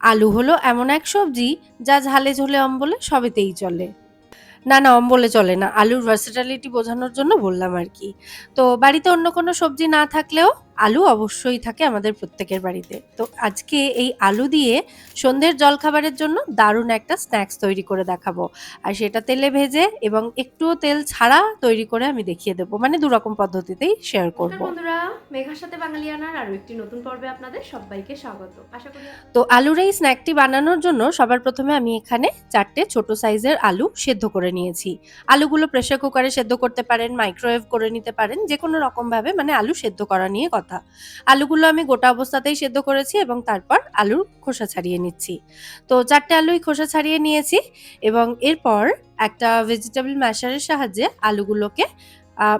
আলু হলো এমন এক সবজি যা ঝালে ঝোলে অম্বলে সবেতেই চলে। না না, অম্বলে চলে না, আলুর ভার্সিটালিটি বোঝানোর জন্য বললাম আর কি। তো বাড়িতে অন্য কোনো সবজি না থাকলেও আলু অবশ্যই থাকে আমাদের প্রত্যেকের বাড়িতে। তো আজকে এই আলু দিয়ে সন্ধ্যের জলখাবারের জন্য দারুণ একটা স্ন্যাক্স তৈরি করে দেখাবো। আর সেটা তেলে ভেজে এবং একটুও তেল ছাড়া তৈরি করে আমি দেখিয়ে দেবো। মানে দু রকম পদ্ধতিতেই শেয়ার করব। বন্ধুরা মেঘার সাথে বাঙালিয়ানার আরও একটি নতুন পর্বে আপনাদের সবাইকে স্বাগত। আশা করি তো আলুর এই স্ন্যাকটি বানানোর জন্য সবার প্রথমে আমি এখানে চারটে ছোট সাইজের আলু সেদ্ধ করে নিয়েছি। আলুগুলো প্রেসার কুকারে সেদ্ধ করতে পারেন মাইক্রোওয়েভ করে নিতে পারেন যে কোনো রকমভাবে মানে আলু সেদ্ধ করা নিয়ে কথা আলুগুলো আমি গোটা অবস্থাতেই সেদ্ধ করেছি এবং তারপর আলুর খোসা ছাড়িয়ে নিচ্ছি। তো চারটে আলুই খোসা ছাড়িয়ে নিয়েছি এবং এরপর একটা ভেজিটেবল ম্যাশারের সাহায্যে আলুগুলোকে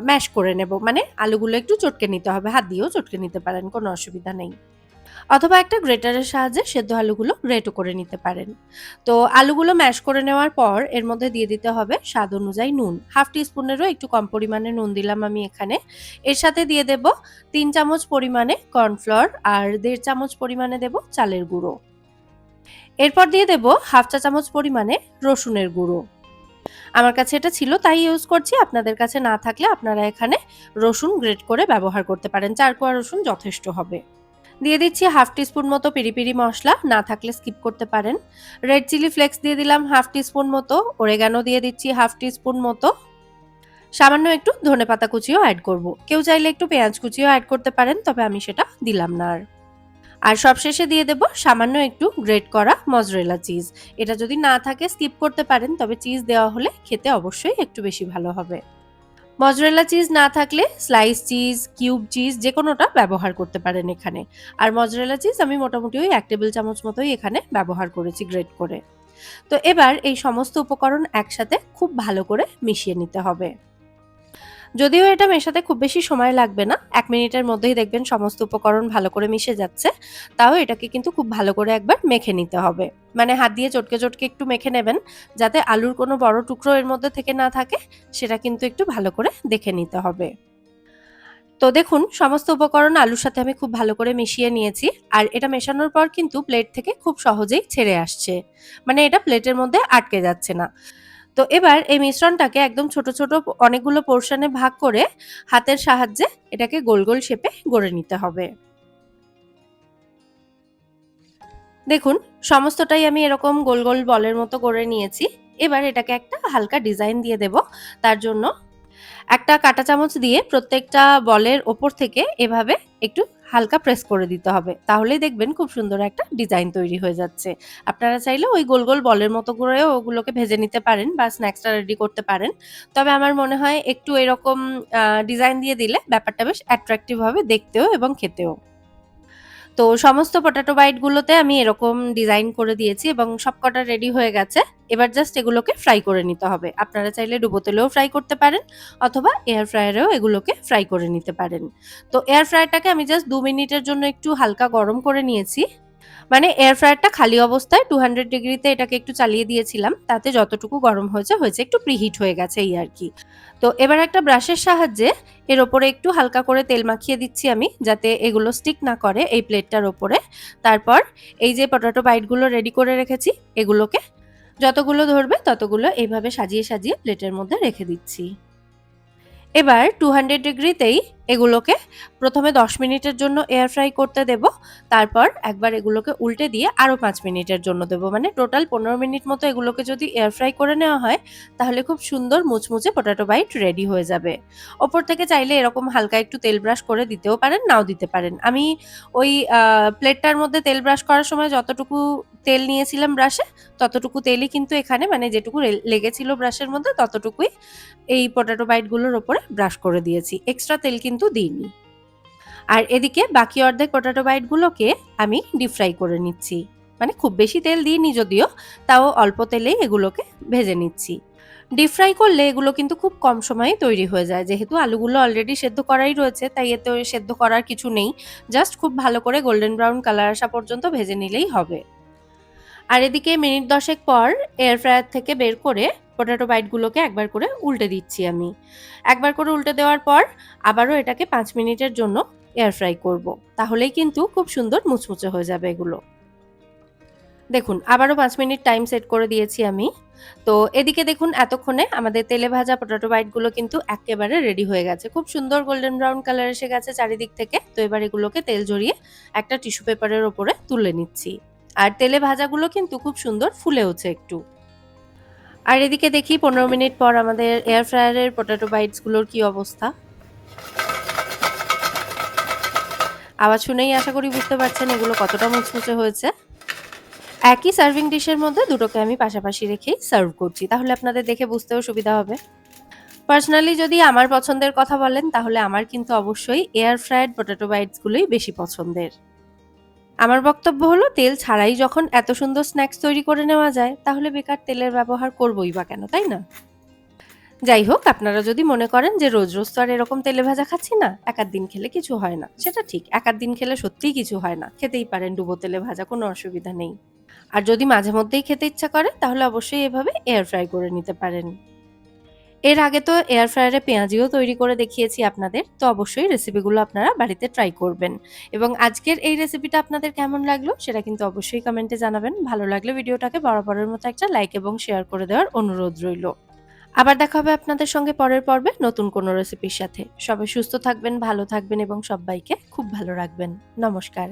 ম্যাশ করে নেব। মানে আলুগুলো একটু চটকে নিতে হবে, হাত দিয়েও চটকে নিতে পারেন, কোনো অসুবিধা নেই। অথবা একটা গ্রেটারের সাহায্যে সেদ্ধ আলুগুলো গ্রেটও করে নিতে পারেন। তো আলুগুলো ম্যাশ করে নেওয়ার পর এর মধ্যে দিয়ে দিতে হবে স্বাদ অনুযায়ী নুন। হাফ টি স্পুনেরও একটু কম পরিমাণে নুন দিলাম আমি এখানে। এর সাথে দিয়ে দেব তিন চামচ পরিমাণে কর্নফ্লোর আর দেড় চামচ পরিমাণে দেব চালের গুঁড়ো। এরপর দিয়ে দেব হাফ চা চামচ পরিমাণে রসুনের গুঁড়ো। আমার কাছে এটা ছিল, তাই ইউজ করছি। আপনাদের কাছে না থাকলে আপনারা এখানে রসুন গ্রেট করে ব্যবহার করতে পারেন। চার কোয়া রসুন যথেষ্ট হবে। দিয়ে দিচ্ছি হাফ টিস্পুন মতো পিরি পিরি মশলা, না থাকলে স্কিপ করতে পারেন। রেড চিলি ফ্লেক্স দিয়ে দিলাম হাফ টিস্পুন মতো, ওরেগানো দিয়ে দিচ্ছি হাফ টিস্পুন মতো। সামান্য একটু ধনে পাতা কুচিও অ্যাড করব। কেউ চাইলে একটু পেঁয়াজ কুচিও অ্যাড করতে পারেন, তবে আমি সেটা দিলাম না আর। আর সবশেষে দিয়ে দেব সামান্য একটু গ্রেট করা মজরেলা চিজ। এটা যদি না থাকে, স্কিপ করতে পারেন, তবে চিজ দেওয়া হলে খেতে অবশ্যই একটু বেশি ভালো হবে। মজরেলা চিজ না থাকলে স্লাইস চিজ কিউব চিজ যে কোনোটা ব্যবহার করতে পারেন এখানে। আর মজরেলা চিজ আমি মোটামুটি ওই এক টেবিল চামচ মতোই এখানে ব্যবহার করেছি গ্রেট করে। তো এবার এই সমস্ত উপকরণ একসাথে খুব ভালো করে মিশিয়ে নিতে হবে। যদিও এটা মেশাতে খুব বেশি সময় লাগবে না, এক মিনিটের মধ্যেই দেখবেন সমস্ত উপকরণ ভালো করে মিশে যাচ্ছে, তাও এটাকে কিন্তু খুব ভালো করে একবার মেখে নিতে হবে। মানে হাত দিয়ে চটকে চটকে একটু মেখে নেবেন, যাতে আলুর কোনো বড় টুকরো এর মধ্যে থেকে না থাকে, সেটা কিন্তু একটু ভালো করে দেখে নিতে হবে। তো দেখুন, সমস্ত উপকরণ আলুর সাথে আমি খুব ভালো করে মিশিয়ে নিয়েছি, আর এটা মেশানোর পর কিন্তু প্লেট থেকে খুব সহজেই ছেড়ে আসছে। মানে এটা প্লেটের মধ্যে আটকে যাচ্ছে না। তো এবার এই মিশ্রণটাকে একদম ছোট ছোট অনেকগুলো পোর্শনে ভাগ করে হাতের সাহায্যে এটাকে গোল গোল শেপে গড়ে নিতে হবে। দেখুন, সমস্তটাই আমি এরকম গোল গোল বলের মতো করে নিয়েছি। এবার এটাকে একটা হালকা ডিজাইন দিয়ে দেব। তার জন্য একটা কাঁটা চামচ দিয়ে প্রত্যেকটা বলের ওপর থেকে এভাবে একটু হালকা প্রেস করে দিতে হবে। তাহলেই দেখবেন খুব সুন্দর একটা ডিজাইন তৈরি হয়ে যাচ্ছে। আপনারা চাইলে ওই গোল গোল বলের মতো করেও ওগুলোকে ভেজে নিতে পারেন বা স্ন্যাক্সটা রেডি করতে পারেন। তবে আমার মনে হয় একটু এরকম ডিজাইন দিয়ে দিলে ব্যাপারটা বেশ অ্যাট্রাকটিভ হবে দেখতেও এবং খেতেও। তো সমস্ত পটাটো বাইটগুলোতে আমি এরকম ডিজাইন করে দিয়েছি এবং সবকটা রেডি হয়ে গেছে। এবার জাস্ট এগুলোকে ফ্রাই করে নিতে হবে। আপনারা চাইলে ডুবো তেলেও ফ্রাই করতে পারেন অথবা এয়ার ফ্রায়ারেও এগুলোকে ফ্রাই করে নিতে পারেন। তো এয়ার ফ্রায়ারটাকে আমি জাস্ট দু মিনিটের জন্য একটু হালকা গরম করে নিয়েছি। মানে এয়ার ফ্রায়ারটা খালি অবস্থায় টু হান্ড্রেড ডিগ্রিতে এটাকে একটু চালিয়ে দিয়েছিলাম, তাতে যতটুকু গরম হয়েছে হয়েছে একটু প্রিহিট হয়ে গেছে এই আর কি। তো এবার একটা ব্রাশের সাহায্যে এর ওপরে একটু হালকা করে তেল মাখিয়ে দিচ্ছি আমি, যাতে এগুলো স্টিক না করে এই প্লেটটার ওপরে। তারপর এই যে পটাটো বাইটগুলো রেডি করে রেখেছি, এগুলোকে যতগুলো ধরবে ততগুলো এইভাবে সাজিয়ে সাজিয়ে প্লেটের মধ্যে রেখে দিচ্ছি। এবার টু হান্ড্রেড ডিগ্রিতেই এগুলোকে প্রথমে দশ মিনিটের জন্য এয়ার ফ্রাই করতে দেব, তারপর একবার এগুলোকে উল্টে দিয়ে আরও পাঁচ মিনিটের জন্য দেবো। মানে টোটাল পনেরো মিনিট মতো এগুলোকে যদি এয়ার ফ্রাই করে নেওয়া হয়, তাহলে খুব সুন্দর মুচমুচে পটাটো বাইট রেডি হয়ে যাবে। ওপর থেকে চাইলে এরকম হালকা একটু তেল ব্রাশ করে দিতেও পারেন, নাও দিতে পারেন। আমি ওই প্লেটটার মধ্যে তেল ব্রাশ করার সময় যতটুকু তেল নিয়েছিলাম ব্রাশে ততটুকু তেলই কিন্তু এখানে মানে যেটুকু লেগেছিল ব্রাশের মধ্যে, ততটুকুই এই পটাটো বাইটগুলোর ওপরে ব্রাশ করে দিয়েছি। এক্সট্রা তেল কিন্তু দিইনি। আর এদিকে বাকি অর্ধেক পটাটো বাইটগুলোকে আমি ডিপ ফ্রাই করে নিচ্ছি। মানে খুব বেশি তেল দিইনি যদিও, তাও অল্প তেলেই এগুলোকে ভেজে নিচ্ছি। ডিপ ফ্রাই করলে এগুলো কিন্তু খুব কম সময়ে তৈরি হয়ে যায়। যেহেতু আলুগুলো অলরেডি সেদ্ধ করাই রয়েছে, তাই এতে সেদ্ধ করার কিছু নেই। জাস্ট খুব ভালো করে গোল্ডেন ব্রাউন কালার আসা পর্যন্ত ভেজে নিলেই হবে। আর এদিকে মিনিট দশেক পর এয়ার ফ্রায়ার থেকে বের করে পটেটো বাইটগুলোকে একবার করে উল্টে দিচ্ছি আমি। একবার করে উল্টে দেওয়ার পর আবারও এটাকে পাঁচ মিনিটের জন্য এয়ার ফ্রাই করব। তাহলেই কিন্তু খুব সুন্দর মুচমুচে হয়ে যাবে এগুলো। দেখুন, আবারও পাঁচ মিনিট টাইম সেট করে দিয়েছি আমি। তো এদিকে দেখুন, এতক্ষণে আমাদের তেলে ভাজা পটেটো বাইটগুলো কিন্তু একেবারে রেডি হয়ে গেছে। খুব সুন্দর গোল্ডেন ব্রাউন কালার এসে গেছে চারিদিক থেকে। তো এবার এগুলোকে তেল জড়িয়ে একটা টিস্যু পেপারের ওপরে তুলে নিচ্ছি। আর তেলে ভাজাগুলো কিন্তু খুব সুন্দর ফুলেওছে একটু। আর এদিকে দেখি পনেরো মিনিট পর আমাদের এয়ার ফ্রায়ারের পটেটো বাইটসগুলোর কি অবস্থা? আওয়াজ শুনেই আশা করি বুঝতে পারছেন এগুলো কতটা মুচমুচে হয়েছে। একই সার্ভিং ডিশের মধ্যে দুটোকে আমি পাশাপাশি রেখেই সার্ভ করছি, তাহলে আপনাদের দেখে বুঝতেও সুবিধা হবে। পার্সোনালি যদি আমার পছন্দের কথা বলেন, তাহলে আমার কিন্তু অবশ্যই এয়ার ফ্রায়েড পটেটো বাইটসগুলোই বেশি পছন্দের। আমার বক্তব্য হলো, তেল ছাড়াই যখন এত সুন্দর স্ন্যাক্স তৈরি করে নেওয়া যায়, তাহলে বেকার তেলের ব্যবহার করবই বা কেন, তাই না? যাই হোক, আপনারা যদি মনে করেন যে রোজ রোজ তো আর এরকম তেলে ভাজা খাচ্ছি না এক আধ দিন খেলে কিছু হয় না। সেটা ঠিক এক আধ দিন খেলে সত্যিই কিছু হয় না। খেতেই পারেন, ডুবো তেলে ভাজা, কোনো অসুবিধা নেই। আর যদি মাঝে মধ্যেই খেতে ইচ্ছা করে, তাহলে অবশ্যই এভাবে এয়ার ফ্রাই করে নিতে পারেন। এর আগে তো এয়ার ফ্রায়ারে পেঁয়াজিও তৈরি করে দেখিয়েছি আপনাদের, তো অবশ্যই রেসিপিগুলো আপনারা বাড়িতে ট্রাই করবেন। এবং আজকের এই রেসিপিটা আপনাদের কেমন লাগল সেটা কিন্তু অবশ্যই কমেন্টে জানাবেন। ভালো লাগলে ভিডিওটাকে বরাবরের মতো একটা লাইক এবং শেয়ার করে দেওয়ার অনুরোধ রইল। আবার দেখা হবে আপনাদের সঙ্গে পরের পর্বে নতুন কোনো রেসিপির সাথে। সবাই সুস্থ থাকবেন, ভালো থাকবেন এবং সবাইকে খুব ভালো রাখবেন। নমস্কার।